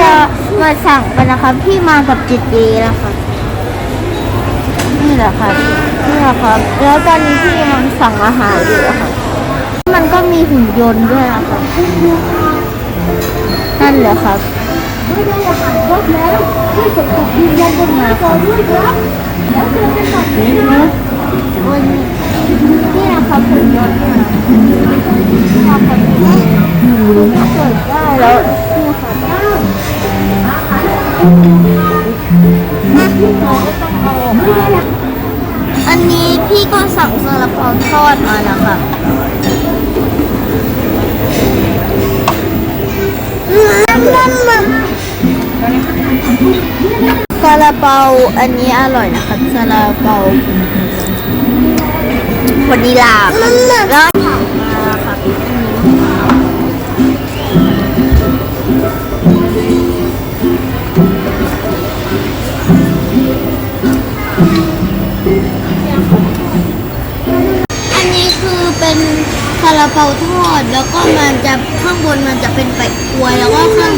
จะมาสั่งกันนะครับที่มากับเจเจนะครับนี่แหละครับนี่แหละครับแล้วตอนนี้พี่มันสั่งอาหารอยู่อะครับมันก็มีหุ่นยนต์ด้วยนะครับนั่นแหละครับไม่ได้อาหารครบแล้วช่วยส่งกลับยืนยันบนหน้าจอด้วยครับแล้วเจอกันใหม่นะวันนี้นี่นะครับหุ่นยนต์เนี่ยนะครับเปิดได้แล้ว อันนี้พี่ก็สั่งซาลาเปาทอดมานะคะซาลาเปาอันนี้อร่อยนะครับซาลาเปาวานิลาแล้ว อันนี้คือเป็นซาลาเปาทอด แล้วก็มันจะข้างบนมันจะเป็นแปะกลวย แล้วก็ข้าง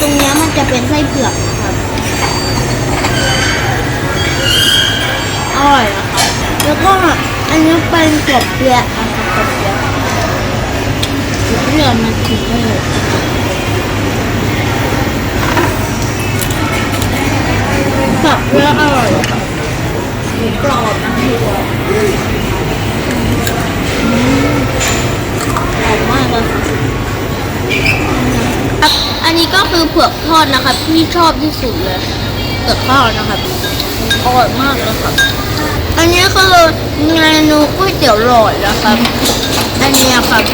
ตรงเนี้ยมันจะเป็นไส้เผือกครับอร่อยนะคะแล้วก็อันนี้เป็นกบเปียะนะคะกบเปียะเพื่อนมากินได้เลยกบเปียอร่อยค่ะ กรอบนะพี่ว่าหอมมากเลยครับ อันนี้ก็คือเผือกทอดนะคะพี่ชอบที่สุดเลยเผือกทอดนะครับอร่อยมากเลยค่ะอันนี้คือเมนูก๋วยเตี๋ยวหลอดนะครับ อันนี้ครับ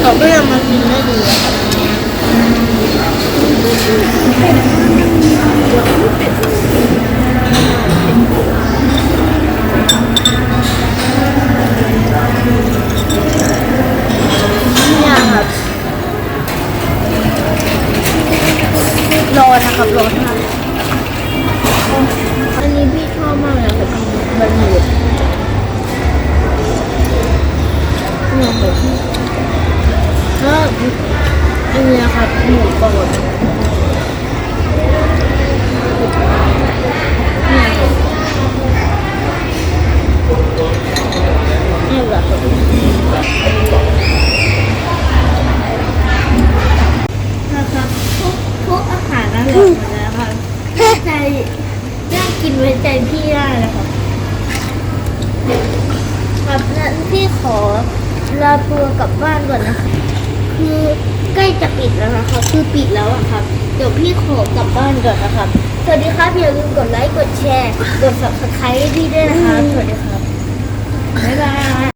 เขาก็ยังมากินได้ดี รอนะครับรอทานอันนี้พี่ชอบมากเลยมันหยุดเนี่ยค่ะแล้วอันนี้ครับหมูกรอบเนี่ยแหละค่ะนะครับทุกทุกอาหารอร่อยหมดแล้วค่ะใจ น่ากิน ไว้ใจพี่ได้เลยครับครับนั้นพี่ขอลาตัวกลับบ้านก่อนนะคะคือใกล้จะปิดแล้วนะคะคือปิดแล้วอะครับ เดี๋ยวพี่ขอกลับบ้านก่อนนะครับ สวัสดีครับอย่าลืมกดไลค์กดแชร์ กด subscribe ให้พี่ด้วยนะคะสวัสดีครับบ๊ายบาย